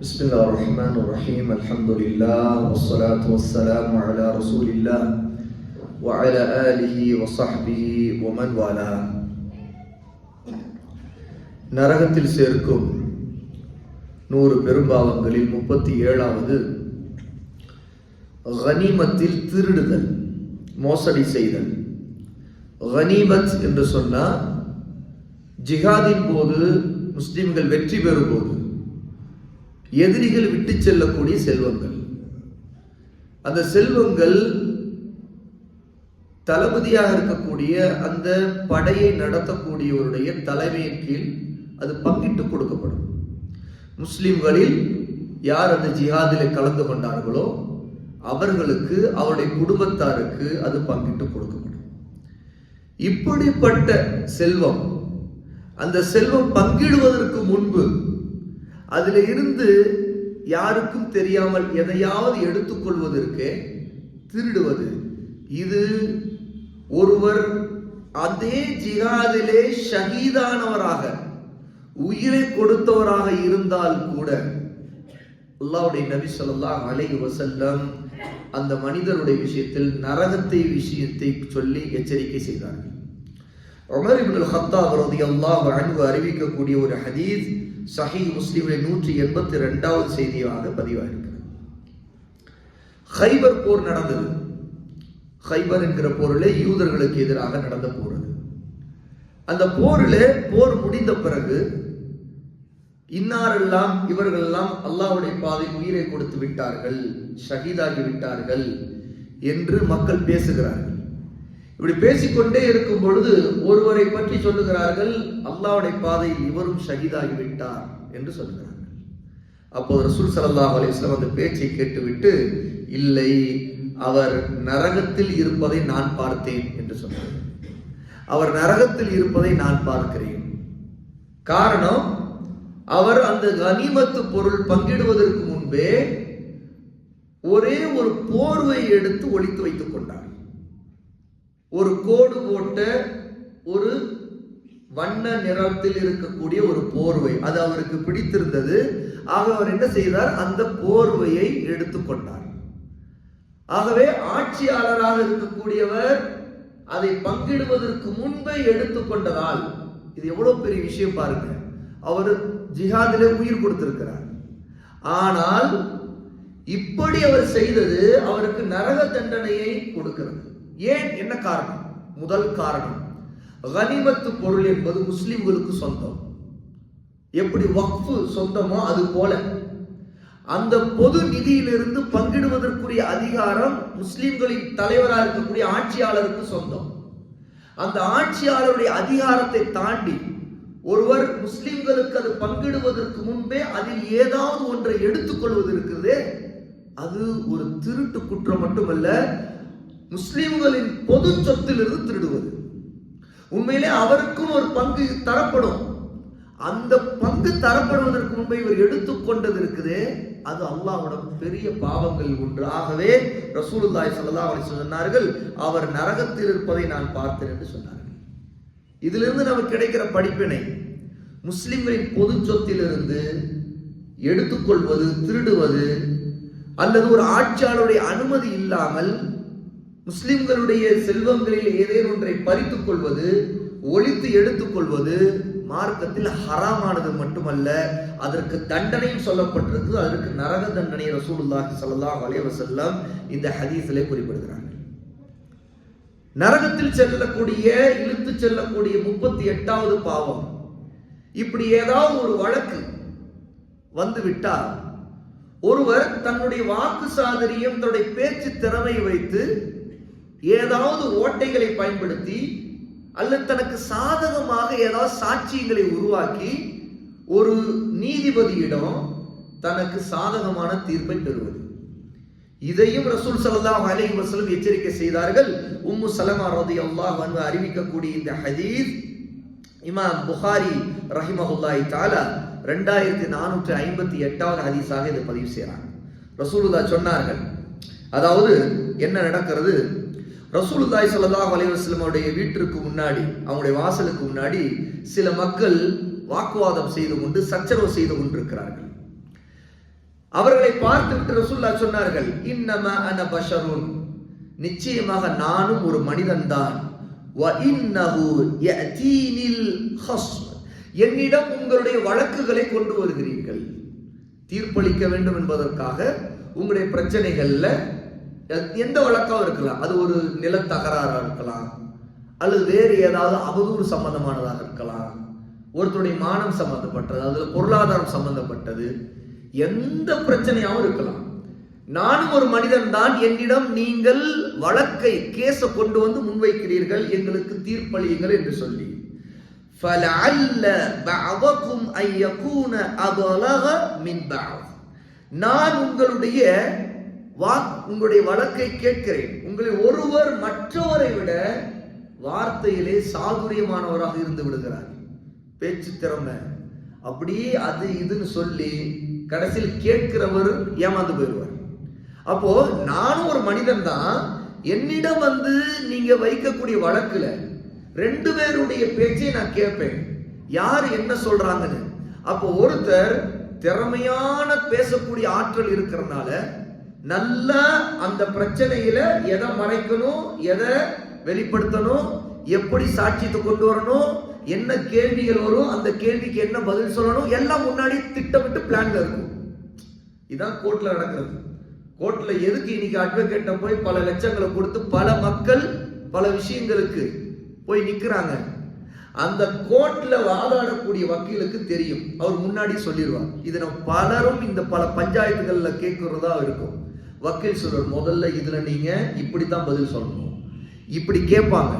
بسم الله الرحمن الرحيم الحمد لله والصلاة والسلام على رسول الله وعلى آله وصحبه ومن والاه நரகத்தில் சேர்க்கும் நூறு பெரும்பாவங்களில் முப்பத்தி ஏழாவது கனிமத்தில் திருடுதல் மோசடி செய்தல் கனிமத் என்று சொன்னால் ஜிஹாதின் போது முஸ்லிம்கள் வெற்றி பெறும் போது எதிரிகள் விட்டு செல்லக்கூடிய செல்வங்கள். அந்த செல்வங்கள் தளபதியாக இருக்கக்கூடிய அந்த படையை நடத்தக்கூடியவருடைய தலைமையின் கீழ் அது பங்கிட்டு கொடுக்கப்படும். முஸ்லிம்களில் யார் அந்த ஜிஹாதில் கலந்து கொண்டார்களோ அவர்களுக்கு அவருடைய குடும்பத்தாருக்கு அது பங்கிட்டு கொடுக்கப்படும். இப்படிப்பட்ட செல்வம் அந்த செல்வம் பங்கிடுவதற்கு முன்பு அதில் இருந்து யாருக்கும் தெரியாமல் எதையாவது எடுத்துக்கொள்வதற்கு திருடுவது. இது ஒருவர் அதே ஜிகாதிலே ஷஹீதானவராக உயிரை கொடுத்தவராக இருந்தால் கூட அல்லாவுடைய நபி சொல்லா அலை வசல்லம் அந்த மனிதருடைய விஷயத்தில் நரகத்தை விஷயத்தை சொல்லி எச்சரிக்கை செய்தார்கள். உமர் இப்னுல் ஹத்தா அவரது அல்லாஹ் அன்பு அறிவிக்கக்கூடிய ஒரு ஹதீஸ் சஹி முஸ்லிமில் நூற்றி எண்பத்தி ரெண்டாவது செய்தியாக பதிவாயிருக்கிறது. ஹைபர் போர் நடந்தது. ஹைபர் என்கிற போரிலே யூதர்களுக்கு எதிராக நடந்த போர் அது. அந்த போரிலே போர் முடிந்த பிறகு இன்னாரெல்லாம் இவர்கள் எல்லாம் அல்லாவுடைய பாதை உயிரை கொடுத்து விட்டார்கள் ஷஹீதாகி விட்டார்கள் என்று மக்கள் பேசுகிறார்கள். இப்படி பேசிக்கொண்டே இருக்கும் பொழுது ஒருவரை பற்றி சொல்லுகிறார்கள் அல்லாவுடைய பாதையில் இவரும் ஷகிதாகிவிட்டார் என்று சொல்லுகிறார்கள். அப்போது ரசூல் சல்லாஹ் அலிஸ்லாம் அந்த பேச்சை கேட்டுவிட்டு இல்லை அவர் நரகத்தில் இருப்பதை நான் பார்த்தேன் என்று சொன்னார். அவர் நரகத்தில் இருப்பதை நான் பார்க்கிறேன். காரணம் அவர் அந்த கனிமத்து பொருள் பங்கிடுவதற்கு முன்பே ஒரே ஒரு போர்வை எடுத்து ஒழித்து வைத்துக் கொண்டார். ஒரு கோடு போட்ட ஒரு வண்ண நிறத்தில் இருக்கக்கூடிய ஒரு போர்வை. அது அவருக்கு பிடித்திருந்தது. ஆக அவர் என்ன செய்தார்? அந்த போர்வையை எடுத்துக்கொண்டார். ஆகவே ஆட்சியாளராக இருக்கக்கூடியவர் அதை பங்கிடுவதற்கு முன்பே எடுத்துக்கொண்டதால் இது எவ்வளவு பெரிய விஷயம் பாருங்க. அவர் ஜிஹாதிலே உயிர் கொடுத்திருக்கிறார். ஆனால் இப்படி அவர் செய்தது அவருக்கு நரக தண்டனையை கொடுக்கிறது. ஏன் என்ன காரணம்? முதல் காரணம் கனிமத்து பொருள் என்பது முஸ்லிம்களுக்கு சொந்தம். எப்படி வக்ஃபு சொந்தமோ அது போல. அந்த பொது நிதியிலிருந்து பங்கிடுவதற்குரிய அதிகாரம் முஸ்லிம்களின் தலைவராக இருக்கக்கூடிய ஆட்சியாளருக்கு சொந்தம். அந்த ஆட்சியாளருடைய அதிகாரத்தை தாண்டி ஒருவர் முஸ்லிம்களுக்கு அது பங்கிடுவதற்கு முன்பே அதில் ஏதாவது ஒன்றை எடுத்துக்கொள்வது இருக்கிறது அது ஒரு திருட்டு குற்றம் மட்டுமல்ல முஸ்லிம்களின் பொது சொத்திலிருந்து திருடுவது. உண்மையிலே அவருக்கும் ஒரு பங்கு தரப்படும். அந்த பங்கு தரப்படுவதற்கு முன்பே இவர் எடுத்துக்கொண்டது இருக்குது. அது அல்லாவிடம் பெரிய பாவங்கள் ஒன்று ஆகவே ரசூலுல்லாய் சல்லா அவரை சொன்னார்கள் அவர் நரகத்தில் இருப்பதை நான் பார்த்தேன் என்று சொன்னார்கள். இதிலிருந்து நமக்கு கிடைக்கிற படிப்பினை முஸ்லிம்களின் பொது சொத்திலிருந்து எடுத்துக்கொள்வது திருடுவது அல்லது ஒரு ஆட்சியாளருடைய அனுமதி இல்லாமல் முஸ்லிம்களுடைய செல்வங்களில் ஏதேனும் ஒன்றை பறித்துக் கொள்வது ஒழித்து எடுத்துக்கொள்வது மார்க்கத்தில் ஹராமானது மட்டுமல்ல அதற்கு தண்டனையும் சொல்லப்பட்டிருக்கு அதற்கு நரக தண்டனை ரசூலுல்லாஹி ஸல்லல்லாஹு அலைஹி வஸல்லம் இந்த ஹதீஸிலே குறிப்பிடுகிறார்கள். நரகத்தில் செல்லக்கூடிய இழுத்து செல்லக்கூடிய முப்பத்தி எட்டாவது பாவம். இப்படி ஏதாவது ஒரு வழக்கு வந்து விட்டால் ஒருவர் தன்னுடைய வாக்கு சாதரியம் தன்னுடைய பேச்சு திறமை வைத்து ஏதாவது ஓட்டைகளை பயன்படுத்தி அல்லது தனக்கு சாதகமாக ஏதாவது சாட்சியங்களை உருவாக்கி ஒரு நீதிபதியிடம் தனக்கு சாதகமான தீர்ப்பை பெறுவது. இதையும் ரசூல் சல்லாஹ் அலி வசலம் எச்சரிக்கை செய்தார்கள். உம்மு சலமா ரதி அல்லாஹ் வந்து அறிவிக்கக்கூடிய இந்த ஹதீஸ் இமாம் புகாரி ரஹிமஹுல்லாய் தாலா ரெண்டாயிரத்தி நானூற்றி ஐம்பத்தி எட்டாவது ஹதீஸாக இதை பதிவு செய்கிறாங்க. ரசூலுல்லா சொன்னார்கள். அதாவது என்ன நடக்கிறது? ரசூலுல்லாய் சல்லாஹ் அலைவாஸ்லமுடைய வீட்டிற்கு முன்னாடி அவங்களுடைய வாசலுக்கு முன்னாடி சில மக்கள் வாக்குவாதம் செய்து கொண்டு சச்சரவு செய்து கொண்டிருக்கிறார்கள். அவர்களை பார்த்துவிட்டு ரசூல்லா சொன்னார்கள் இன்னம அன பஷருன். நிச்சயமாக நானும் ஒரு மனிதன்தான் வ என்னிடம் உங்களுடைய வழக்குகளை கொண்டு வருகிறீர்கள். தீர்ப்பளிக்க வேண்டும் என்பதற்காக உங்களுடைய பிரச்சனைகள்ல எந்த வழக்கம் இருக்கலாம். அது ஒரு நிலத்தகராறாக இருக்கலாம். அல்லது வேறு ஏதாவது அவதூறு சம்பந்தமானதாக இருக்கலாம். ஒருத்தருடைய மானம் சம்பந்தப்பட்டது அதில் பொருளாதாரம் சம்பந்தப்பட்டது எந்த பிரச்சனையாகவும் இருக்கலாம். நானும் ஒரு மனிதன் தான் என்னிடம் நீங்கள் வழக்கை கேஸை கொண்டு வந்து முன்வைக்கிறீர்கள் எங்களுக்கு தீர்ப்பளியுங்கள் என்று சொல்லி. நான் உங்களுடைய வா உங்களுடைய வழக்கை கேட்கிறேன். உங்களை ஒருவர் மற்றவரை விட வார்த்தையிலே சாதுரியமானவராக இருந்து விடுகிறார். பேச்சு திறமை. அப்படியே அது இதுன்னு சொல்லி கடைசியில் கேட்கிறவர் ஏமாந்து போயிடுவார். அப்போ நானும் ஒரு மனிதன் தான் என்னிடம் வந்து நீங்க வைக்கக்கூடிய வழக்குல ரெண்டு பேருடைய பேச்சை நான் கேட்பேன். யார் என்ன சொல்றாங்கன்னு. அப்போ ஒருத்தர் திறமையான பேசக்கூடிய ஆற்றல் இருக்கிறதுனால நல்லா அந்த பிரச்சனையில எதை மறைக்கணும் எதை வெளிப்படுத்தணும் எப்படி சாட்சியத்தை கொண்டு வரணும் என்ன கேள்விகள் வரும் அந்த கேள்விக்கு என்ன பதில் சொல்லணும் எல்லாம் முன்னாடி திட்டமிட்டு பிளான்ல இருக்கும். இதான் கோர்ட்ல நடக்கிறது. கோர்ட்ல எதுக்கு இன்னைக்கு அட்வொகேட்ட போய் பல லட்சங்களை கொடுத்து பல மக்கள் பல விஷயங்களுக்கு போய் நிக்கிறாங்க? அந்த கோர்ட்ல வாதாடக்கூடிய வக்கீலுக்கு தெரியும். அவர் முன்னாடி சொல்லிடுவார். இதை நம்ம பலரும் இந்த பல பஞ்சாயத்துகள்ல கேட்கறதா இருக்கும். வக்கீல் சொல்வர் முதல்ல நீங்கள் இப்படி தான் பதில் சொல்லணும். இப்படி கேட்பாங்க.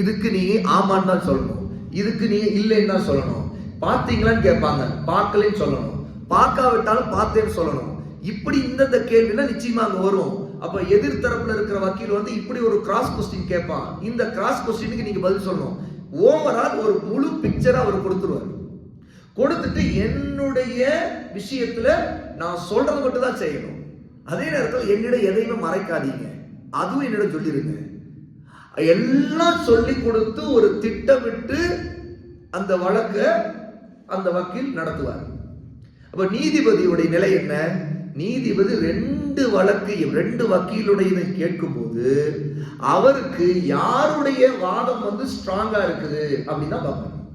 இதுக்கு நீ ஆமான்னு தான் சொல்லணும். இதுக்கு நீ இல்லைன்னு தான் சொல்லணும். பார்த்தீங்களான்னு கேட்பாங்க. பார்க்கலன்னு சொல்லணும். பார்க்காவிட்டாலும் பார்த்தேன்னு சொல்லணும். இப்படி இந்தந்த கேள்வினா நிச்சயமா அங்கே வரும். அப்போ எதிர்தரப்பில் இருக்கிற வக்கீல் வந்து இப்படி ஒரு கிராஸ் கொஸ்டின் கேட்பான். இந்த கிராஸ் கொஸ்டினுக்கு நீங்கள் பதில் சொல்லணும். ஓவரால் ஒரு முழு பிக்சரை அவர் கொடுத்துருவார். கொடுத்துட்டு என்னுடைய விஷயத்துல நான் சொல்றது மட்டும் தான் செய்யணும். அதே நேரத்தில் என்னிடம் எதையுமே மறைக்காதீங்க. அதுவும் என்னிடம் சொல்லிடுங்க எல்லாம் சொல்லி கொடுத்து ஒரு திட்டமிட்டு அந்த வழக்க அந்த வக்கீல் நடத்துவார். அப்ப நீதிபதியுடைய நிலை என்ன? நீதிபதி ரெண்டு வழக்கையும் ரெண்டு வக்கீலுடைய கேட்கும்போது அவருக்கு யாருடைய வாதம் வந்து ஸ்ட்ராங்கா இருக்குது அப்படின்னு தான் பார்க்கணும்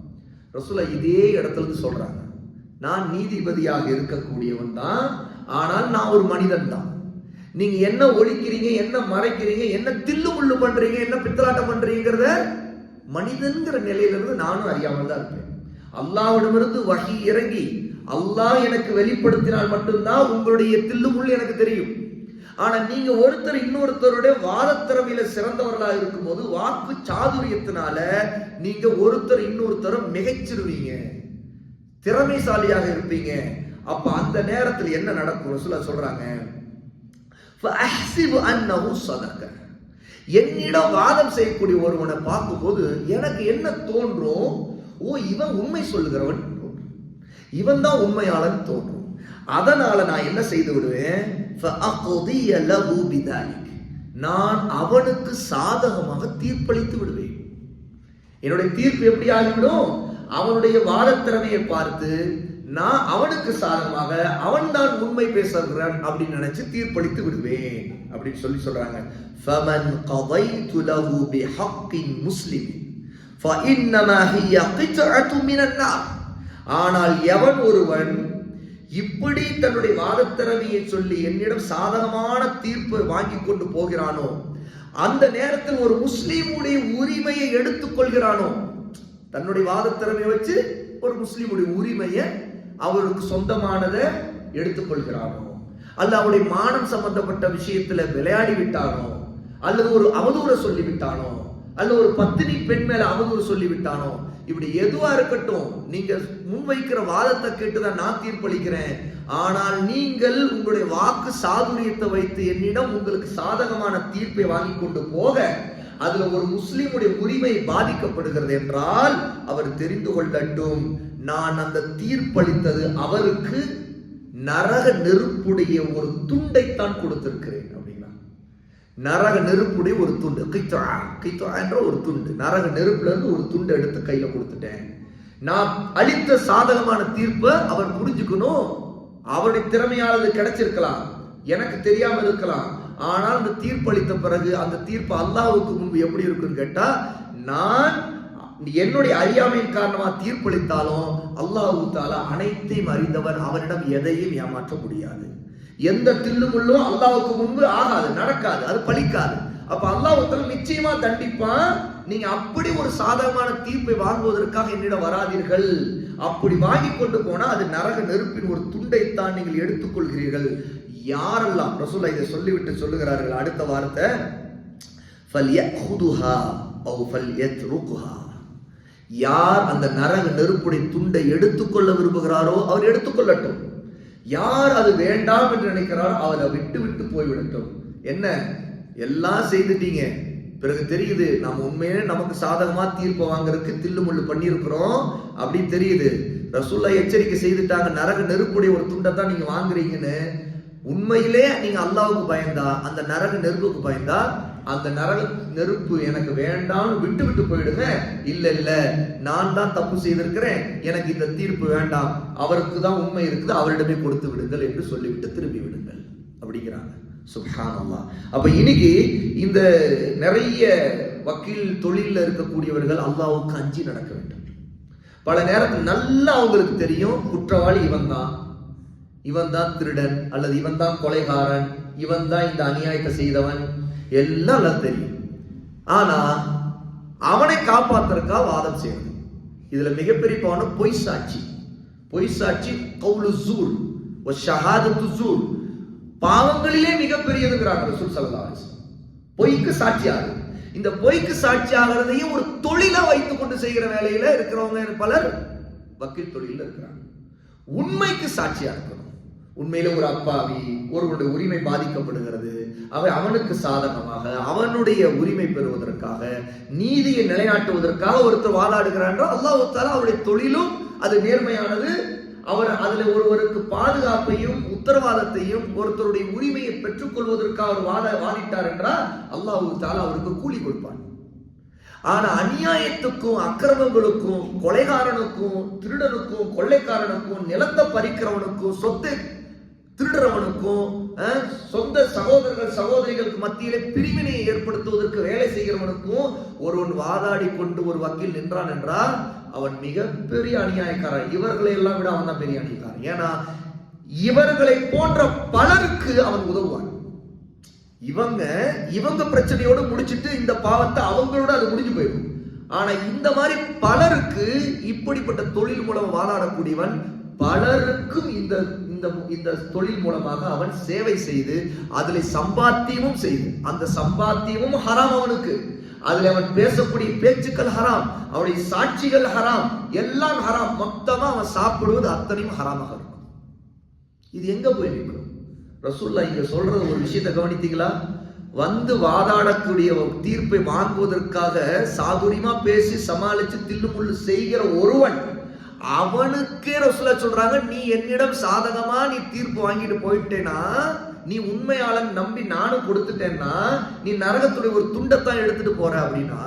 ரசூலா இதே இடத்துல இருந்து சொல்றாங்க. நான் நீதிபதியாக இருக்கக்கூடியவன் தான் ஆனால் நான் ஒரு மனிதன் தான். நீங்க என்ன ஒழிக்கிறீங்க என்ன மறைக்கிறீங்க என்ன தில்லு முள்ளு பண்றீங்க என்ன பித்தலாட்டம் பண்றீங்கிறத மனிதன்கிற நிலையிலிருந்து நானும் அறியாமல் தான் இருப்பேன் அல்லாவிடமிருந்து வகி இறங்கி அல்லாஹ் எனக்கு வெளிப்படுத்தினால் மட்டும்தான் உங்களுடைய தில்லு முள்ளு எனக்கு தெரியும். ஆனா நீங்க ஒருத்தர் இன்னொருத்தருடைய வாதத்திறமையில சிறந்தவர்களா இருக்கும்போது வாக்கு சாதுரியத்தினால நீங்க ஒருத்தர் இன்னொருத்தரை மிகைச்சிருவீங்க திறமைசாலியாக இருப்பீங்க அப்போ அந்த நேரத்தில் என்ன நடக்கும்? ரசூலா சொல்கிறாங்க என்னிடம் வாதம் செய்யக்கூடிய ஒருவனை பார்க்கும்போது எனக்கு என்ன தோன்றும்? ஓ இவன் உண்மை சொல்லுகிறவன். இவன் தான் உண்மையாளன் தோன்றும். அதனால நான் என்ன செய்து விடுவேன்? நான் அவனுக்கு சாதகமாக தீர்ப்பளித்து விடுவேன். என்னுடைய தீர்ப்பு எப்படி ஆகிவிடும்? அவனுடைய வாதத்திறமையை பார்த்து நான் அவனுக்கு சாதமாக அவன்தான் உண்மை பேசுகிறான் அப்படின்னு நினைச்சு தீர்ப்பளித்து விடுவேன் அப்படின்னு சொல்லி சொல்றாங்க. ஃபமன் கதைத்து லஹு பி ஹக்கின் முஸ்லிம் ஃபஇன்னமா ஹிய கித்அத்து மினன் நார். ஆனால் எவன் ஒருவன் இப்படி தன்னுடைய வாதத்திறமையை சொல்லி என்னிடம் சாதகமான தீர்ப்பு வாங்கி கொண்டு போகிறானோ அந்த நேரத்தில் ஒரு முஸ்லீமுடைய உரிமையை எடுத்துக்கொள்கிறானோ தன்னுடைய வாதத்திறமையை வச்சு ஒரு முஸ்லீமுடைய உரிமையை அவருக்கு சொந்தமானதை எடுத்துக்கொள்கிறானோ? அல்ல அவருடைய மானம் சம்பந்தப்பட்ட விஷயத்துல விளையாடி விட்டானோ அல்லது ஒரு அவதூற சொல்லிவிட்டானோ? அல்லது ஒரு பத்தினி பெண் மேல அவதூறு சொல்லிவிட்டானோ? இப்படி எதுவா இருக்கட்டும் நீங்க முன்வைக்கிற வாதத்தை கேட்டுதான் நான் தீர்ப்பளிக்கிறேன். ஆனால் நீங்கள் உங்களுடைய வாக்கு சாதுரியத்தை வைத்து என்னிடம் உங்களுக்கு சாதகமான தீர்ப்பை வாங்கி கொண்டு போக அதுல ஒரு முஸ்லிமுடைய உரிமை பாதிக்கப்படுகிறது என்றால் அவர் தெரிந்து கொள்ளட்டும். நான் அந்த தீர்ப்பளித்தது அவருக்கு நரக நெருப்புடைய ஒரு துண்டைத்தான் கொடுத்திருக்கிறேன் அப்படின்னா. நரக நெருப்புடைய ஒரு துண்டு கைத்தா கைத்தா என்ற ஒரு துண்டு. நரக நெருப்புல இருந்து ஒரு துண்டை எடுத்து கையில கொடுத்துட்டேன். நான் அளித்த சாதகமான தீர்ப்பை அவர் புரிஞ்சுக்கணும். அவருடைய திறமையானது கிடைச்சிருக்கலாம். எனக்கு தெரியாம இருக்கலாம். ஆனால் அந்த தீர்ப்பளித்த பிறகு அந்த தீர்ப்பு அல்லாவுக்கு முன்பு எப்படி இருக்குன்னு கேட்டா நான் என்னுடைய அறியாமையின் காரணமாக தீர்ப்பளித்தாலும் அல்லாஹூ தாலா அனைத்தையும் அறிந்தவர் அவரிடம் எதையும் ஏமாற்ற முடியாது. எந்த தில்லுமுள்ளும் அல்லாவுக்கு முன்பு ஆகாது நடக்காது அது பழிக்காது. அப்ப அல்லாஹ் நிச்சயமா தண்டிப்பான். நீங்க அப்படி ஒரு சாதகமான தீர்ப்பை வாங்குவதற்காக என்னிடம் வராதீர்கள். அப்படி வாங்கி கொண்டு போனா அது நரக நெருப்பின் ஒரு துண்டைத்தான் நீங்கள் எடுத்துக்கொள்கிறீர்கள். யாரெல்லாம் ரசூலா இதை சொல்லிவிட்டு சொல்லுகிறார்கள் அடுத்த வார்த்தை ஃபல் யஹுதுஹா ஓ ஃபல் யத்ருகுஹா யார் அந்த நரக நெருப்புடைய துண்டை எடுத்துக்கொள்ள விரும்புகிறாரோ அவர் எடுத்துக்கொள்ளட்டும். யார் அது வேண்டாம் என்று நினைக்கிறாரோ அவரை விட்டு விட்டு போய்விடட்டும். என்ன? எல்லாம் செய்துட்டீங்க. பிறகு தெரியுது நம்ம உண்மையே நமக்கு சாதகமா தீர்ப்பு வாங்குறதுக்கு தில்லுமுள்ளு பண்ணியிருக்கிறோம் அப்படின்னு தெரியுது. ரசூல்லா எச்சரிக்கை செய்துட்டாங்க நரக நெருப்புடைய ஒரு துண்டை தான் நீங்க வாங்குறீங்கன்னு. உண்மையிலே நீங்க அல்லாவுக்கு பயந்தா அந்த நரக நெருப்புக்கு பயந்தா அந்த நரக நெருப்பு எனக்கு வேண்டாம்னு விட்டு விட்டு போயிடுங்க இல்ல இல்ல நான் தான் தப்பு செய்திருக்கிறேன். எனக்கு இந்த தீர்ப்பு வேண்டாம். அவருக்கு தான் உண்மை இருக்குது. அவரிடமே கொடுத்து விடுங்கள் என்று சொல்லிவிட்டு திரும்பி விடுங்கள். அப்படிங்கிறாங்க. சுப்ஹானல்லாஹ். அப்ப இன்னைக்கு இந்த நிறைய வக்கீல் தொழிலில் இருக்கக்கூடியவர்கள் அல்லாவுக்கு அஞ்சி நடக்க வேண்டும். பல நேரத்தில் நல்லா அவங்களுக்கு தெரியும் குற்றவாளி இவன் தான். இவன் தான் திருடன் அல்லது இவன் தான் கொலைகாரன். இவன் தான் இந்த அநியாயத்தை செய்தவன். எல்லாம் நல்லா தெரியும். ஆனா அவனை காப்பாத்துறதுக்கா வாதம் செய்யணும் இதுல மிகப்பெரிய பவனம் பொய் சாட்சி. பொய் சாட்சி கவுலு ஜூர் ஒரு ஷஹாதத்து ஜூர். பாவங்களிலே மிகப்பெரியதுங்கிறாங்க ரசூல் சல்லா அலைஹி வஸல்லம். பொய்க்கு சாட்சியாகு இந்த பொய்க்கு சாட்சி ஆகிறதையும் ஒரு தொழிலா வைத்துக் கொண்டு செய்கிற வேலையில இருக்கிறவங்க பலர் வக்கீல் தொழில இருக்கிறாங்க. உண்மைக்கு சாட்சியா இருக்கணும். உண்மையில ஒரு அப்பாவி ஒருவருடைய உரிமை பாதிக்கப்படுகிறது. அவை அவனுக்கு சாதகமாக அவனுடைய உரிமை பெறுவதற்காக நீதியை நிலைநாட்டுவதற்காக ஒருத்தர் வாதாடுகிறான் அல்லாஹ் தாலா அவருடைய தொழிலும் அது நேர்மையானது. அவர் அதுல ஒருவருக்கு பாதுகாப்பையும் உத்தரவாதத்தையும் ஒருத்தருடைய உரிமையை பெற்றுக்கொள்வதற்காக அவர் வாத வாதிட்டார் என்றால் அல்லாஹ் தாலா அவருக்கு கூலி கொடுப்பான். ஆனா அநியாயத்துக்கும் அக்கிரமங்களுக்கும் கொலைகாரனுக்கும் திருடனுக்கும் கொள்ளைக்காரனுக்கும் நிலத்தை பறிக்கிறவனுக்கும் சொத்தை திருடுறவனுக்கும் சொந்த சகோதரர்கள் சகோதரிகளுக்கு மத்தியிலே பிரிவினையை ஏற்படுத்துவதற்கு வேலை செய்கிறவனுக்கும் ஒருவன் வாதாடி கொண்டு ஒரு வக்கீல் நின்றான் என்றால் அவன் மிகப்பெரிய அநியாயக்காரன். இவர்களை எல்லாம் விட அவன் தான் பெரிய அநியாயக்காரன். ஏன்னா இவர்களை போன்ற பலருக்கு அவன் உதவுவான். இவங்க இவங்க பிரச்சனையோடு முடிச்சிட்டு இந்த பாவத்தை அவங்களோட அது முடிஞ்சு போயிடும். ஆனா இந்த மாதிரி பலருக்கு இப்படிப்பட்ட தொழில் மூலம் வாதாடக்கூடியவன் பலருக்கும் இந்த இந்த இந்த தொழில் மூலமாக அவன் சேவை செய்து அதில் சம்பாத்தியமும் செய்து அந்த சம்பாத்தியமும் ஹராம் அவனுக்கு. அதில் அவன் பேசக்கூடிய பேச்சுக்கள் ஹராம் அவனுடைய சாட்சிகள் ஹராம் எல்லாம் ஹராம். மொத்தமாக அவன் சாப்பிடுவது அத்தனையும் ஹராமாக இருக்கும். இது எங்க போய் நிற்கும்? ரசூல்லா இங்க சொல்றது ஒரு விஷயத்தை கவனித்தீங்களா? வந்து வாதாடக்கூடிய தீர்ப்பை வாங்குவதற்காக சாதுரியமா பேசி சமாளிச்சு தில்லுமுள்ளு செய்கிற ஒருவன் அவனுக்கே ரசூலா சொல்றாங்க நீ என்னிடம் சாதகமா நீ தீர்ப்பு வாங்கிட்டு போயிட்டேனா நீ உண்மையாளன் நம்பி நானும் கொடுத்துட்டேன்னா நீ நரகத்துடைய ஒரு துண்டத்தான் எடுத்துட்டு போற அப்படின்னா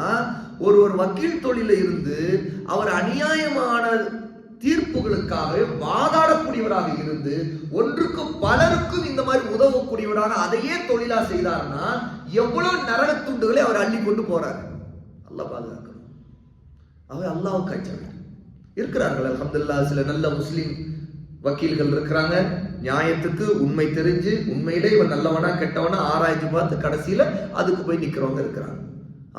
ஒரு ஒரு வக்கீல் தொழில இருந்து அவர் அநியாயமான தீர்ப்புகளுக்காக வாதாடக்கூடியவராக இருந்து ஒன்றுக்கு பலருக்கும் இந்த மாதிரி உதவக்கூடியவராக அதையே தொழிலா செய்தார்னா எவ்வளவு நரகத்துண்டுகளை அவர் அள்ளி கொண்டு போறாரு. அல்லாஹ் பாதுகாக்கணும். அவர் அல்லாஹ் காய்ச்சல். இருக்கிறார்கள். அலமதுல்லா சில நல்ல முஸ்லீம் வக்கீல்கள் இருக்கிறாங்க. நியாயத்துக்கு உண்மை தெரிஞ்சு உண்மையிலே இவன் நல்லவனா கெட்டவனா ஆராய்ச்சி பார்த்து கடைசியில அதுக்கு போய் நிற்கிறவங்க இருக்கிறாங்க.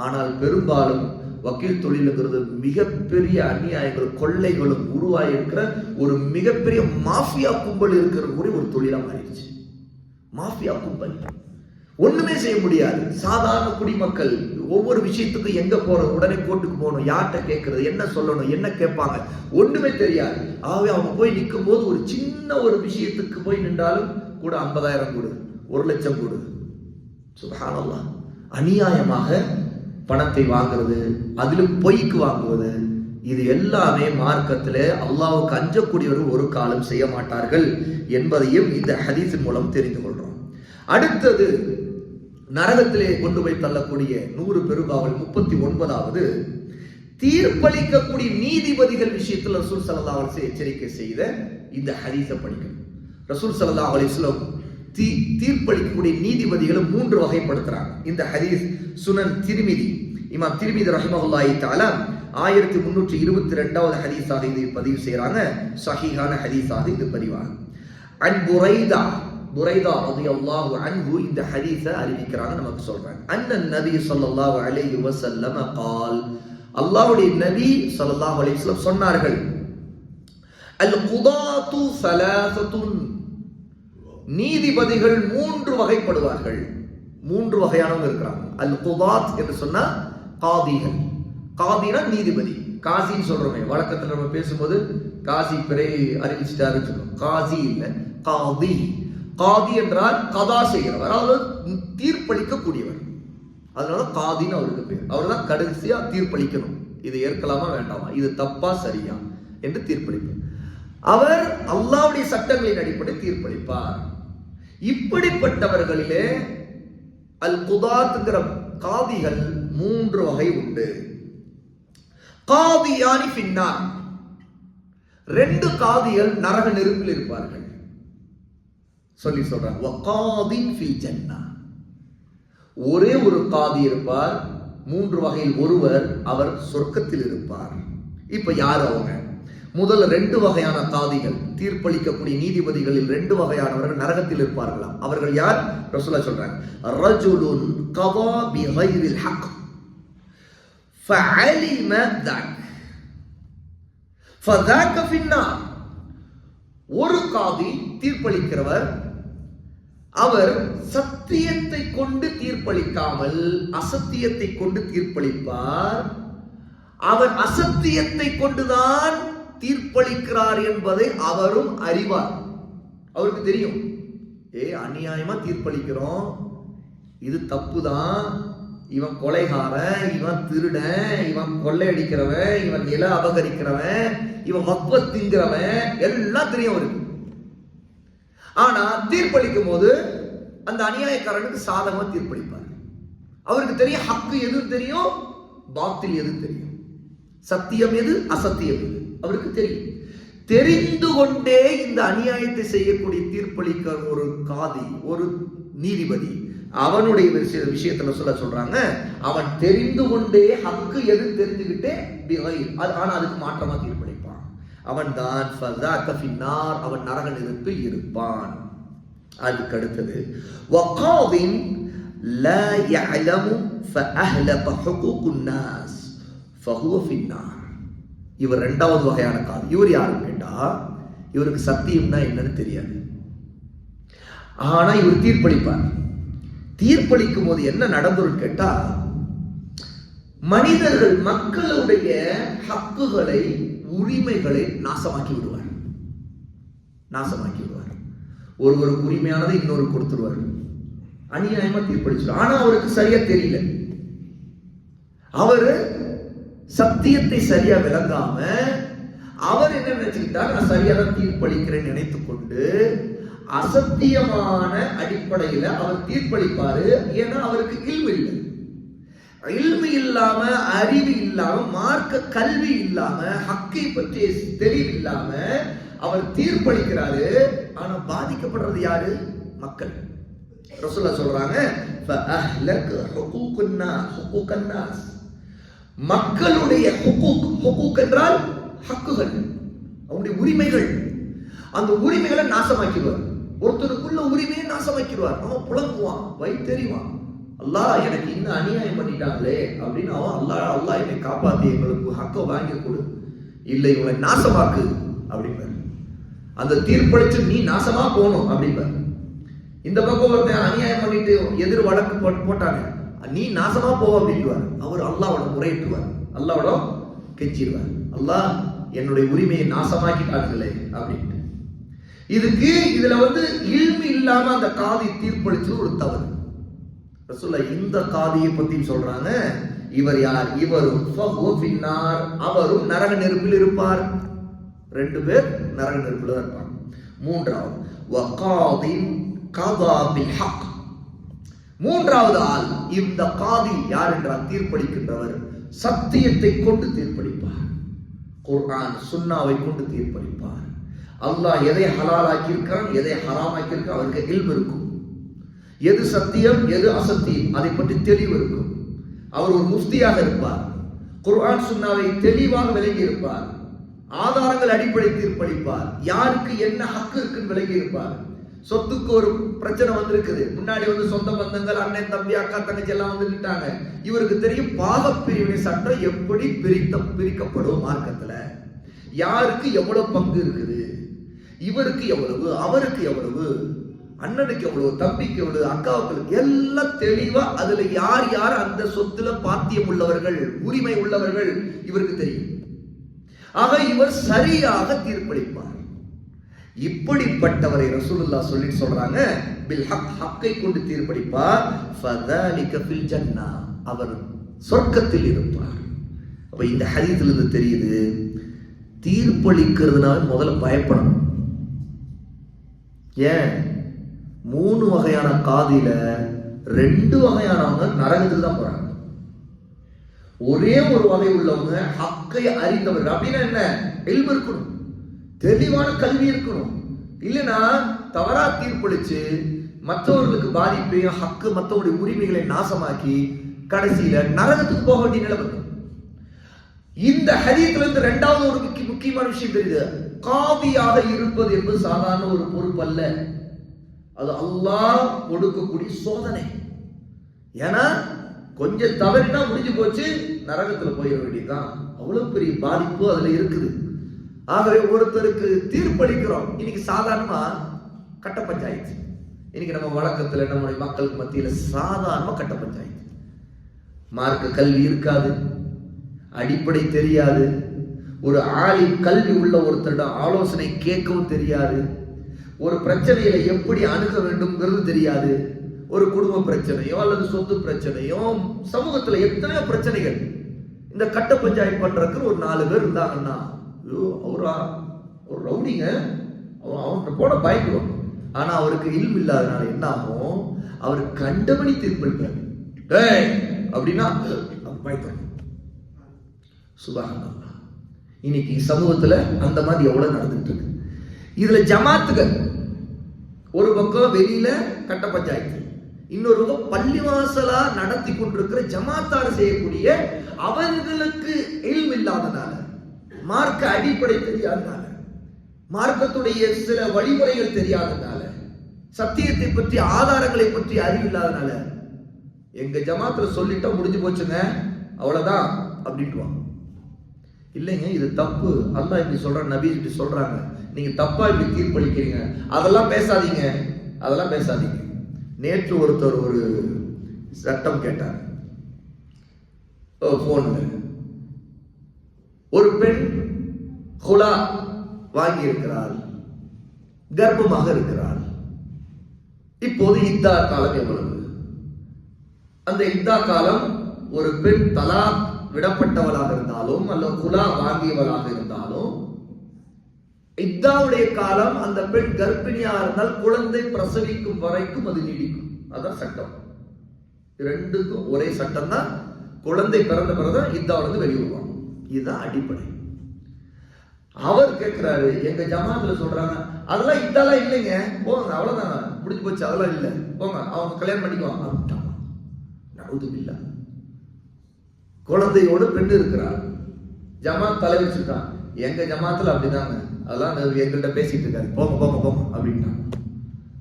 ஆனால் பெரும்பாலும் வக்கீல் தொழிலுங்கிறது மிகப்பெரிய அநியாயங்களும் கொள்ளைகளும் உருவாகி இருக்கிற ஒரு மிகப்பெரிய மாஃபியா கும்பல் இருக்கிற கூட ஒரு தொழிலாக மாறிடுச்சு. மாஃபியா கும்பல். ஒண்ணுமே செய்ய முடியாது. சாதாரண குடிமக்கள் ஒவ்வொரு விஷயத்துக்கும் எங்க போறது? உடனே கோர்ட்டுக்கு போகணும். யார்கிட்ட கேட்கறது என்ன சொல்லணும்? என்ன கேட்பாங்க? ஒண்ணுமே தெரியாது. ஆகவே அவங்க போய் நிற்கும் போது ஒரு சின்ன ஒரு விஷயத்துக்கு போய் நின்றாலும் கூட ஐம்பதாயிரம் கொடு ஒரு லட்சம் கூடுது சுபஹானல்லாஹ். அநியாயமாக பணத்தை வாங்குறது அதிலும் பொய்க்கு வாங்குவது இது எல்லாமே மார்க்கத்தில் அல்லாவுக்கு அஞ்சக்கூடியவர்கள் ஒரு காலம் செய்ய மாட்டார்கள் என்பதையும் இந்த ஹதீஸின் மூலம் தெரிந்து கொள்றோம். அடுத்தது நரகத்திலே கொண்டு போய் தள்ளக்கூடிய நூறு பெருபாவல் முப்பத்தி ஒன்பதாவது தீர்ப்பளிக்கக்கூடிய நீதிபதிகள் விஷயத்தில் ரசூல் சல்லா அலிஸ்லம் எச்சரிக்கை செய்த இந்த ஹதீஸை படிக்கணும் ரசூல் சல்லா அலிஸ்லம் தீ தீர்ப்பளிக்கக்கூடிய நீதிபதிகளை மூன்று வகைப்படுத்துறாங்க. இந்த ஹதீஸ் சுனன் திருமிதி இமாம் திருமிதி ரஹிமஹுல்லாஹி தாலா ஆயிரத்தி முன்னூற்றி இருபத்தி ரெண்டாவது ஹதீஸாக இது பதிவு செய்கிறாங்க சஹீஹான ஹதீஸாக இது பதிவாகும் அன் புரைதா அது அல்லாஹு அன்பு இந்த ஹதீஸை அறிவிக்கிறாங்க நமக்கு சொல்றாங்க. அண்ணன் நபி சொல்லல்லாஹு அலை வசல்லம் கால். அல்லாஹுடைய நபி சொல்லல்லாஹு அலை வல்லம் சொன்னார்கள் அல் குதாத்து சலாசத்துன். நீதிபதிகள் மூன்று வகைப்படுவார்கள். மூன்று வகையானவங்க இருக்கிறாங்க. அல் குதாத் என்று சொன்னா காதிகள். காதினா நீதிபதி. காசின்னு சொல்றோமே வழக்கத்தில் நம்ம பேசும்போது காசி பிறை அறிவிச்சிட்டாருன்னு சொல்லுவோம் காசி இல்லை காதி. காதி என்றால் கதா செய்கிறவர். அதாவது தீர்ப்பளிக்கக்கூடியவர். அதனால காதின்னு அவருக்கு பேர். அவர் தான் கடைசியா தீர்ப்பளிக்கணும். இது ஏற்கலாமா வேண்டாமா? இது தப்பா சரியா? என்று தீர்ப்பளிப்பார். அவர் அல்லாவுடைய சட்டங்களின் அடிப்படை தீர்ப்பளிப்பார். இப்படிப்பட்டவர்களிலே அல் குதாத்துங்கிற காதிகள் மூன்று வகை உண்டு. காதியானி பின்னார் ரெண்டு காதிகள் நரக நெருப்பில் இருப்பார்கள். சொல்லி சொல்றாங்க வகாதின் ஃபில் ஜன்னா ஒரே ஒரு காதி இருப்பார் மூன்று வகையில் ஒருவர் அவர் சொர்க்கத்தில் இருப்பார் இப்ப யார் அவங்க முதல்ல ரெண்டு வகையான காதிகள் தீர்ப்பளிக்கக்கூடிய நீதிபதிகளில் ரெண்டு வகையானவர்கள் நரகத்தில் இருப்பார்களாம் அவர்கள் யார் ரசூலா சொல்றாங்க ரஜுலுன் கவா பி கைரில் ஹக் فعلم ذاك فذاك في النار ஒரு காதி தீர்ப்பளிக்கிறவர் அவர் சத்தியத்தை கொண்டு தீர்ப்பளிக்காமல் அசத்தியத்தை கொண்டு தீர்ப்பளிப்பார். அவர் அசத்தியத்தை கொண்டுதான் தீர்ப்பளிக்கிறார் என்பதை அவரும் அறிவார். அவருக்கு தெரியும். ஏ அநியாயமா தீர்ப்பளிக்கிறோம். இது தப்புதான். இவன் கொலைகாரன் இவன் திருடன் இவன் கொள்ளையடிக்கிறவன் இவன் நில அபகரிக்கிறவன் இவன் மக்குவ திங்கிறவன் எல்லாம் தெரியும் அவருக்கு. ஆனா தீர்ப்பளிக்கும் போது அந்த அநியாயக்காரனுக்கு சாதகமா தீர்ப்பளிப்பார். அவருக்கு தெரியும் ஹக்கு எது தெரியும்? பாத்தில் எது தெரியும்? சத்தியம் எது? அசத்தியம் எது? அவருக்கு தெரியும். தெரிந்து கொண்டே இந்த அநியாயத்தை செய்யக்கூடிய தீர்ப்பளிக்க ஒரு காதி ஒரு நீதிபதி. அவனுடைய விஷய விஷயத்துல சொல்ல சொல்றாங்க. அவன் தெரிந்து கொண்டே ஹக்கு எது தெரிஞ்சுக்கிட்டே அது ஆனா அதுக்கு மாற்றமா தீர்ப்பு அவன் தான் ஃபின்னார் அவன் நரக நெருப்பில் இருப்பான் அதுக்கு அடுத்தது வகாவின் لا يعلم فأهلك حقوق الناس فهو في النار இவர் ரெண்டாவது வகையான காது இவர் யாருன்னு கேட்டா இவருக்கு சத்தியம்னா என்னன்னு தெரியாது ஆனா இவர் தீர்ப்பளிப்பார் தீர்ப்பளிக்கும் போது என்ன நடந்துரும் கேட்டா மனிதர்கள் மக்களுடைய ஹக்குகளை உரிமைகளை நாசமாக்கி விடுவார் நாசமாக்கி விடுவார் ஒருவருக்கு உரிமையானதை இன்னொரு கொடுத்துருவார். அநியாயமா தீர்ப்பளிச்சிடும் ஆனா அவருக்கு சரியா தெரியல. அவரு சத்தியத்தை சரியா விளங்காம அவர் என்ன நினைச்சுக்கிட்டார்? நான் சரியாக தீர்ப்பளிக்கிறேன் நினைத்து கொண்டு அசத்தியமான அடிப்படையில அவர் தீர்ப்பளிப்பாரு. ஏன்னா அவருக்கு இல்மு இல்லை இல்மு இல்லாம அறிவு இல்லாம மார்க்க கல்வி இல்லாம ஹக்கை பற்றிய தெளிவு இல்லாம அவர் தீர்ப்பளிக்கிறாரு. ஆனா பாதிக்கப்படுறது யாரு? மக்கள். ரசுல்லா சொல்றாங்க மக்களுடைய என்றால் ஹக்குகள் அவனுடைய உரிமைகள். அந்த உரிமைகளை நாசமாக்கிடுவார். ஒருத்தருக்குள்ள உரிமையை நாசமாக்கிடுவார். அவன் புலங்குவான் வயிற்றெறிவான் அல்லாஹ் எனக்கு இன்னும் அநியாயம் பண்ணிட்டாங்களே அப்படின்னு அவன் அல்லாஹ் அல்லாஹ் என்னை காப்பாத்தி எங்களுக்கு ஹக்க வாங்கி கொடு. இல்லை இவனை நாசமாக்கு அப்படிம்பார். அந்த தீர்ப்பளிச்சு நீ நாசமா போகணும் அப்படிம்பார். இந்த பக்கம் ஒருத்தன் அநியாயம் பண்ணிட்டு எதிர் வழக்கு போட்டாங்க நீ நாசமா போவ அப்படின்வார் அவர் அல்லாவோட முறையிட்டுவார் அல்லாவோட கெச்சிடுவார் அல்லாஹ் என்னுடைய உரிமையை நாசமாக்கிட்டாங்களே அப்படின்ட்டு. இதுக்கு இதுல வந்து இல்மு இல்லாம அந்த காதி தீர்ப்பளிச்சு ஒரு தவறு. ரசூல்லா இந்த காதியை பத்தியும் சொல்றாங்க. இவர் யார்? இவரும் பின்னார் அவரும் நரக நெருப்பில் இருப்பார். ரெண்டு பேர் நரக நெருப்பில் தான் இருப்பாங்க. மூன்றாவது வகாதின் கதா ஹக். மூன்றாவது ஆள் இந்த காதி யார் என்றால் தீர்ப்பளிக்கின்றவர். சத்தியத்தை கொண்டு தீர்ப்பளிப்பார். குர்ஆன் சுன்னாவை கொண்டு தீர்ப்பளிப்பார். அல்லாஹ் எதை ஹலாலாக்கியிருக்கிறான் எதை ஹராம் ஆக்கியிருக்கான் அவருக்கு இல்பு இருக்கும். எது சத்தியம் எது அசத்தியம்? அதை பற்றி தெளிவு இருக்கும். அவர் ஒரு முஃப்தியாக இருப்பார். குர்ஆன் சுன்னாவை தெளிவாக விளங்கி இருப்பார். ஆதாரங்கள் அடிப்படை தீர்ப்பளிப்பார். யாருக்கு என்ன ஹக்கு இருக்குன்னு விளங்கி இருப்பார். சொத்துக்கு ஒரு பிரச்சனை வந்திருக்குது. முன்னாடி வந்து சொந்த பந்தங்கள் அண்ணன் தம்பி அக்கா தங்கச்சி எல்லாம் வந்துக்கிட்டாங்க இவருக்கு தெரியும் பாக பிரிவினை சட்டம் எப்படி பிரித்த பிரிக்கப்படும் மார்க்கத்துல. யாருக்கு எவ்வளவு பங்கு இருக்குது? இவருக்கு எவ்வளவு அவருக்கு எவ்வளவு? அண்ணனுக்கு எவ்வளவு தம்பிக்கு எவ்வளவு அக்காவுக்கு எல்லாம் தெளிவா அதுல யார் யார் அந்த சொத்துல பாத்தியம் உள்ளவர்கள் உரிமை உள்ளவர்கள் இவருக்கு தெரியும். ஆக இவர் சரியாக தீர்ப்பளிப்பார். இப்படிப்பட்டவரை ரசூலுல்லா சொல்லி சொல்றாங்க பில் ஹக் ஹக்கை கொண்டு தீர்ப்பளிப்பார். ஃபதாலிக ஃபில் ஜன்னா அவர் சொர்க்கத்தில் இருப்பார். அப்ப இந்த ஹரித்துல இருந்து தெரியுது தீர்ப்பளிக்கிறதுனால முதல்ல பயப்படணும். ஏன்? மூணு வகையான காதில ரெண்டு வகையானவங்க நரகத்துக்கு தான் போறாங்க. ஒரே ஒரு வகை உள்ளவங்க ஹக்கை அறிந்தவர் அப்படின்னா என்ன? எல்பு இருக்கணும். தெளிவான கல்வி இருக்கணும். இல்லைன்னா தவறா தீர்ப்பளிச்சு மற்றவர்களுக்கு பாதிப்பையும் ஹக்கு மற்றவருடைய உரிமைகளை நாசமாக்கி கடைசியில நரகத்துக்கு போக வேண்டிய நிலைமை இந்த ஹரியத்துல இருந்து ரெண்டாவது ஒரு முக்கிய முக்கியமான விஷயம் தெரியுது. காதியாக இருப்பது என்பது சாதாரண ஒரு பொறுப்பு அல்ல அது அல்லாஹ் கொடுக்கக்கூடிய சோதனை. ஏன்னா கொஞ்சம் தவறினா முடிஞ்சு போச்சு நரகத்துல போயிட வேண்டியதுதான். அவ்வளவு பெரிய பாதிப்பு அதுல இருக்குது. ஆகவே ஒருத்தருக்கு தீர்ப்பளிக்கிறோம் இன்னைக்கு சாதாரணமா கட்ட பஞ்சாயத்து. இன்னைக்கு நம்ம வழக்கத்துல நம்முடைய மக்களுக்கு மத்தியில சாதாரணமா கட்ட பஞ்சாயத்து. மார்க்க கல்வி இருக்காது. அடிப்படை தெரியாது. ஒரு ஆளி கல்வி உள்ள ஒருத்தரிடம் ஆலோசனை கேட்கவும் தெரியாது. ஒரு பிரச்சனையில எப்படி அணுக வேண்டும்ங்கிறது தெரியாது. ஒரு குடும்ப பிரச்சனையோ அல்லது சொத்து பிரச்சனையோ சமூகத்துல எத்தனையோ பிரச்சனைகள். இந்த கட்ட பஞ்சாயத்து பண்றதுக்கு ஒரு நாலு பேர் இருந்தாங்கன்னா ஐயோ அவரா ஒரு ரவுடிங்க. அவன் அவன்கிட்ட போட பயப்படுவான் ஆனா அவருக்கு இல்ம் இல்லாதனால என்ன ஆகும்? அவர் கண்டபடி தீர்ப்பளிப்பார் டேய் அப்படின்னா அவர் பயப்படும் இன்னைக்கு சமூகத்துல அந்த மாதிரி எவ்வளவு நடந்துட்டு இருக்கு. இதுல ஜமாத்துகள் ஒரு பக்கம் வெளியில கட்ட பஞ்சாயத்து இன்னொரு பக்கம் பள்ளிவாசலா நடத்தி கொண்டிருக்கிற ஜமாத்தார் செய்யக்கூடிய அவர்களுக்கு இல்ம் இல்லாதனால மார்க்க அடிப்படை தெரியாதனால மார்க்கத்துடைய சில வழிமுறைகள் தெரியாதனால சத்தியத்தை பற்றி ஆதாரங்களை பற்றி அறிவில்லாதனால எங்க ஜமாத்துல சொல்லிட்டா முடிஞ்சு போச்சுங்க அவ்வளவுதான் அப்படின்ட்டு இல்லைங்க இது தப்பு. அல்லாஹ் இப்படி சொல்ற நபி இப்படி சொல்றாங்க. நீங்க தப்பா இப்படி தீர்ப்பளிக்கிறீங்க அதெல்லாம் பேசாதீங்க. அதெல்லாம் பேசாதீங்க. நேற்று ஒருத்தர் ஒரு சட்டம் கேட்டார். போன்ல ஒரு பெண் குலா வாங்கி இருக்கிறார் கர்ப்பமாக இருக்கிறார் இப்போது இத்தா காலம் எவ்வளவு? அந்த இத்தா காலம் ஒரு பெண் தலா விடப்பட்டவளாக இருந்தாலும் அல்ல குலா வாங்கியவளாக இருந்தாலும் இத்தாவுடைய காலம் அந்த பெண் கர்ப்பிணியா இருந்தால் குழந்தை பிரசவிக்கும் வரைக்கும் அது நீடிக்கும். அதான் சட்டம். ரெண்டுக்கும் ஒரே சட்டம் தான் குழந்தை பிறந்த பிறந்தான் இத்தாவிலிருந்து வெளியே வருவாங்க. இதுதான் அடிப்படை. அவர் கேட்கிறாரு எங்க ஜமாத்துல சொல்றாங்க அதெல்லாம் இதாலாம் இல்லைங்க. போங்க அவ்வளவுதான். முடிஞ்சு போச்சு அதெல்லாம் இல்லை. போங்க அவங்க கல்யாணம் பண்ணிக்குவாங்க. அப்படின்ட்டாங்க இல்லை குழந்தையோடு பெண் இருக்கிறார். ஜமா தலை வச்சிருக்கான் எங்க ஜமாத்துல அப்படிதாங்க. அதெல்லாம் எங்கள்கிட்ட பேசிட்டு இருக்காரு. போங்க போங்க போங்க அப்படின்ட்டாங்க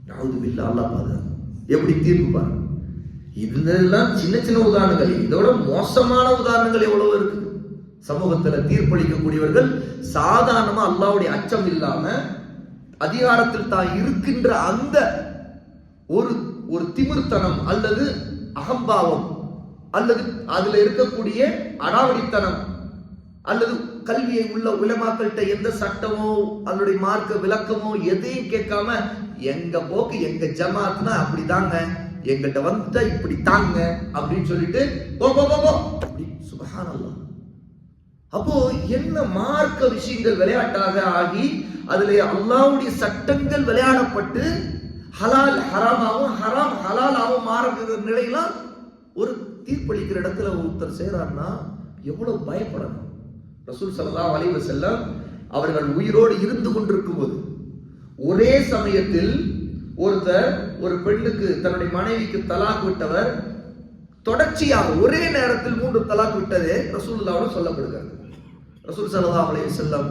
நவுதுபில்லா அல்லா பாது எப்படி தீர்ப்பு பாரு. இதெல்லாம் சின்ன சின்ன உதாரணங்கள். இதோட மோசமான உதாரணங்கள் எவ்வளவு இருக்குது? சமூகத்துல தீர்ப்பளிக்கக்கூடியவர்கள் சாதாரணமா அல்லாவுடைய அச்சம் இல்லாம அதிகாரத்தில் தான் இருக்கின்ற அந்த ஒரு ஒரு திமிர்த்தனம் அல்லது அகம்பாவம் அல்லது அதுல இருக்கக்கூடிய அடாவடித்தனம் அல்லது கல்வியை உள்ள உலமாக்கள்கிட்ட எந்த சட்டமோ அதனுடைய மார்க்க விளக்கமோ எதையும் கேட்காம எங்க போக்கு எங்க ஜமாத்னா அப்படிதாங்க எங்கிட்ட வந்துட்டா இப்படி தாங்க. அப்படின்னு சொல்லிட்டு போ போ போ அப்படி அப்போ என்ன மார்க்க விஷயங்கள் விளையாட்டாக ஆகி அதுல அல்லாவுடைய சட்டங்கள் விளையாடப்பட்டு ஹலால் ஹராமாவும் ஹராம் ஹலாலாவும் மாறுகிற நிலையெல்லாம் ஒரு தீர்ப்பளிக்கிற இடத்துல ஒருத்தர் செய்யறாருன்னா எவ்வளவு பயப்படணும். ரசூல் சல்லா வலிவு செல்லம் அவர்கள் உயிரோடு இருந்து கொண்டிருக்கும் போது ஒரே சமயத்தில் ஒருத்தர் ஒரு பெண்ணுக்கு தன்னுடைய மனைவிக்கு தலாக் விட்டவர் தொடர்ச்சியாக ஒரே நேரத்தில் மூன்று தலாக் விட்டதே ரசூல்லாவோட சொல்லப்படுகிறது. ரசூல் சல்லா அலைஹி செல்லம்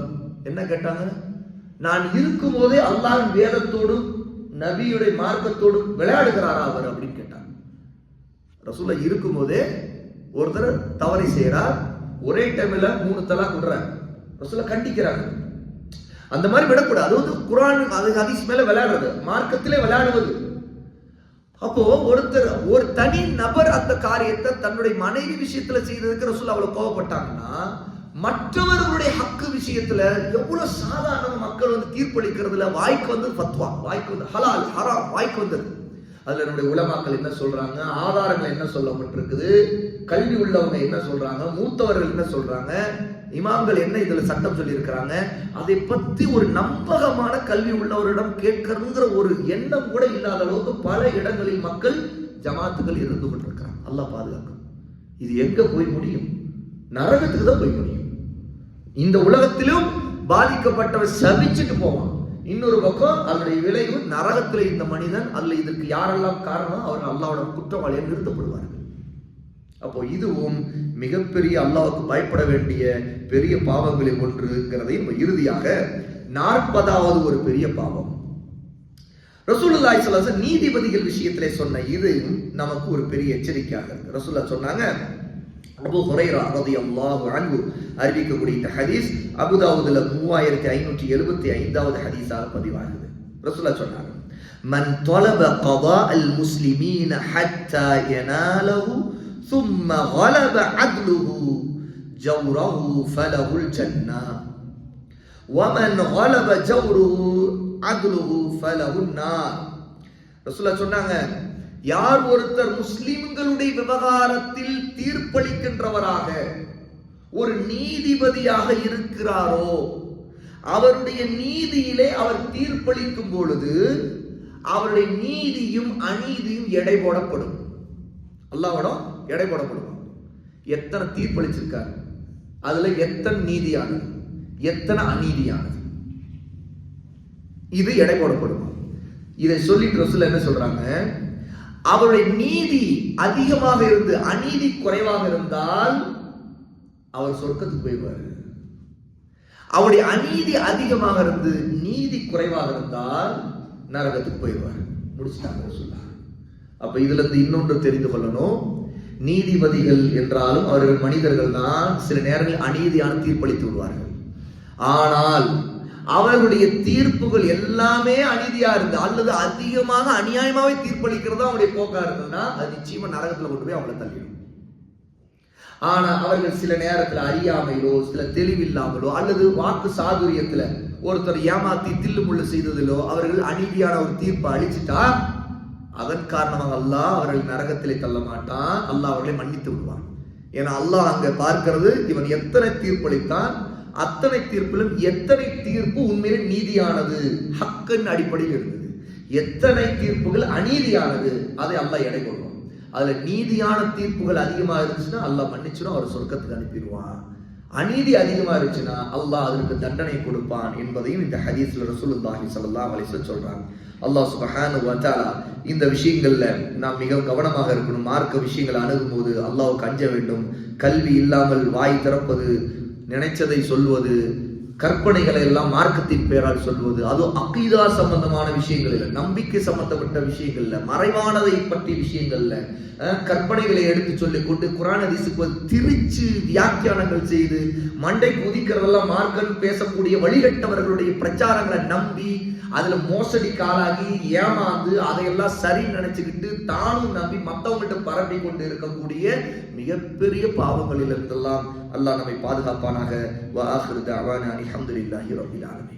என்ன கேட்டாங்க? நான் இருக்கும்போதே அல்லாஹின் வேதத்தோடும் நபியுடைய மார்க்கத்தோடும் விளையாடுகிறாரா அவர் அப்படின்னு கேட்டாங்க. ரசூல்லா இருக்கும்போதே ஒருத்தர் தவறை செய்கிறார் ஒரே டைம்ல மூணு தலா விடுறார் ரசூல்லா கண்டிக்கிறாங்க. அந்த மாதிரி விடக்கூடாது. அது வந்து குரான் அது ஹதீஸ் மேல விளையாடுறது. மார்க்கத்திலே விளையாடுவது. அப்போ ஒருத்தர் ஒரு தனி நபர் அந்த காரியத்தை தன்னுடைய மனைவி விஷயத்துல செய்ததுக்கு ரசூல் அவ்வளவு கோவப்பட்டாங்கன்னா மற்றவர்களுடைய ஹக்கு விஷயத்துல எவ்வளவு சாதாரண மக்கள் வந்து தீர்ப்பளிக்கிறதுல வாய்க்கு வந்து ஃபத்வா. வாய்க்கு வந்து ஹலால் ஹரா வாய்க்கு வந்தது. அதில் என்னுடைய உலமாக்கள் என்ன சொல்கிறாங்க ஆதாரங்கள் என்ன சொல்லப்பட்டிருக்குது? கல்வி உள்ளவங்க என்ன சொல்கிறாங்க மூத்தவர்கள் என்ன சொல்கிறாங்க இமாம்கள் என்ன இதில் சட்டம் சொல்லியிருக்கிறாங்க? அதை பற்றி ஒரு நம்பகமான கல்வி உள்ளவரிடம் கேட்கணுங்கிற ஒரு எண்ணம் கூட இல்லாத அளவுக்கு பல இடங்களில் மக்கள் ஜமாத்துகள் இருந்து கொண்டிருக்கிறாங்க. அல்லாஹ் பாதுகாக்கும் இது எங்கே போய் முடியும்? நரகத்துக்கு தான் போய் முடியும். இந்த உலகத்திலும் பாதிக்கப்பட்டவர் சபிச்சுட்டு போவான். இன்னொரு பக்கம் அதனுடைய விளைவு நரகத்தில் இந்த மனிதன் அல்ல இதற்கு யாரெல்லாம் காரணம்? அவர் அல்லாவோட குற்றவாளியாக நிறுத்தப்படுவார்கள். அப்போ இதுவும் மிகப்பெரிய அல்லாவுக்கு பயப்பட வேண்டிய பெரிய பாவங்களில் ஒன்றுங்கிறதையும் இறுதியாக நாற்பதாவது ஒரு பெரிய பாவம். ரசூலுல்லாய் சொல்லாசன் நீதிபதிகள் விஷயத்திலே சொன்ன இது நமக்கு ஒரு பெரிய எச்சரிக்கையாக இருக்கு. ரசூல்லா சொன்னாங்க அபு ஹுரைரா ரலியல்லாஹு அன்ஹு அறிவிக்கக்கூடிய இந்த ஹதீஸ் அபுதாவுதுல மூவாயிரத்தி ஐநூற்றி எழுபத்தி ஐந்தாவது ஹதீஸாக பதிவாகுது ரசூல்லா சொன்னாங்க மன் தொலப கதா அல் முஸ்லிமீன ஹத்தா யனாலஹு ثم غلب عدله جوره فله الجنة ومن غلب جوره عدله فله النار ரசூலா சொன்னாங்க யார் ஒருத்தர் முஸ்லிம்களுடைய விவகாரத்தில் தீர்ப்பளிக்கின்றவராக ஒரு நீதிபதியாக இருக்கிறாரோ அவருடைய நீதியிலே அவர் தீர்ப்பளிக்கும் பொழுது அவருடைய நீதியும் அநீதியும் எடை போடப்படும். அல்லாவிடம் எடை போடப்படும். எத்தனை தீர்ப்பளிச்சிருக்காரு. அதுல எத்தனை நீதியானது. எத்தனை அநீதியானது. இது எடை போடப்படும். இதை சொல்லிட்டு ரசூல் என்ன சொல்றாங்க? அவருடைய நீதி அதிகமாக இருந்து அநீதி குறைவாக இருந்தால் அவர் சொர்க்கத்துக்கு போயிடுவார். அவருடைய அநீதி அதிகமாக இருந்து நீதி குறைவாக இருந்தால் நரகத்துக்கு போயிடுவார். முடிச்சுட்டாங்க சொல்லார் அப்ப இதுல இருந்து இன்னொன்று தெரிந்து கொள்ளணும். நீதிபதிகள் என்றாலும் அவர்கள் மனிதர்கள் தான் சில நேரங்களில் அநீதியான தீர்ப்பளித்து விடுவார்கள். ஆனால் அவர்களுடைய தீர்ப்புகள் எல்லாமே அநீதியா இருந்து அல்லது அதிகமாக அநியாயமாவே தீர்ப்பளிக்கிறதா அவருடைய போக்கா இருந்ததுன்னா அது நிச்சயமா நரகத்துல கொண்டு போய் அவங்களை தள்ளிடும். ஆனா அவர்கள் சில நேரத்துல அறியாமையிலோ சில தெளிவில்லாமலோ அல்லது வாக்கு சாதுரியத்துல ஒருத்தர் ஏமாத்தி தில்லு முள்ளு செய்ததிலோ அவர்கள் அநீதியான ஒரு தீர்ப்பை அழிச்சிட்டா அதன் காரணமாக அல்லாஹ் அவர்கள் நரகத்திலே தள்ள மாட்டான் அல்லாஹ் அவர்களை மன்னித்து விடுவான். ஏன்னா அல்லாஹ் அங்க பார்க்கிறது இவன் எத்தனை தீர்ப்பளித்தான் அத்தனை தீர்ப்பிலும் எத்தனை தீர்ப்பு உண்மையில் நீதியானது? ஹக்குன்னு அடிப்படையில் இருந்தது. எத்தனை தீர்ப்புகள் அநீதியானது? அதை அல்ல எடை கொள்வான் அதுல நீதியான தீர்ப்புகள் அதிகமாக இருந்துச்சுன்னா அல்லாஹ் மன்னிச்சிடும் அவர் சொர்க்கத்துக்கு அனுப்பிடுவான். அநீதி அதிகமா இருந்துச்சுன்னா அல்லாஹ் அதற்கு தண்டனை கொடுப்பான் என்பதையும் இந்த ஹதீஸ்ல ரசூலுல்லாஹி ஸல்லல்லாஹு அலைஹி சொல்றாங்க. அல்லாஹ் சுபஹானஹு வ தஆலா இந்த விஷயங்கள்ல நாம் மிக கவனமாக இருக்கணும். மார்க்க விஷயங்களை அணுகும் போது அல்லாஹ்வுக்கு அஞ்ச வேண்டும். கல்வி இல்லாமல் வாய் திறப்பது நினைச்சதை சொல்வது கற்பனைகளை எல்லாம் மார்க்கத்தின் பெயரால் சொல்வது அதுவும் அக்கீதா சம்பந்தமான விஷயங்கள் இல்லை நம்பிக்கை சம்பந்தப்பட்ட விஷயங்கள்ல மறைவானதை பற்றி விஷயங்கள்ல கற்பனைகளை எடுத்து சொல்லி கொண்டு குரான் அதிசுக்கு திரிச்சு வியாக்கியானங்கள் செய்து மண்டை குதிக்கிறதெல்லாம் மார்க்கன் பேசக்கூடிய வழிகட்டவர்களுடைய பிரச்சாரங்களை நம்பி அதுல மோசடிக்கு ஆளாகி ஏமாந்து அதையெல்லாம் சரி நினைச்சுக்கிட்டு தானும் நம்பி மற்றவங்கள்ட்ட பரப்பி கொண்டு இருக்கக்கூடிய மிகப்பெரிய பாவங்களில் இருந்தெல்லாம் அல்லாஹ் நம்மை பாதுகாப்பானாக. வ ஆஹிரு அலமதுல்லாஹி அல்ஹம்துலில்லாஹி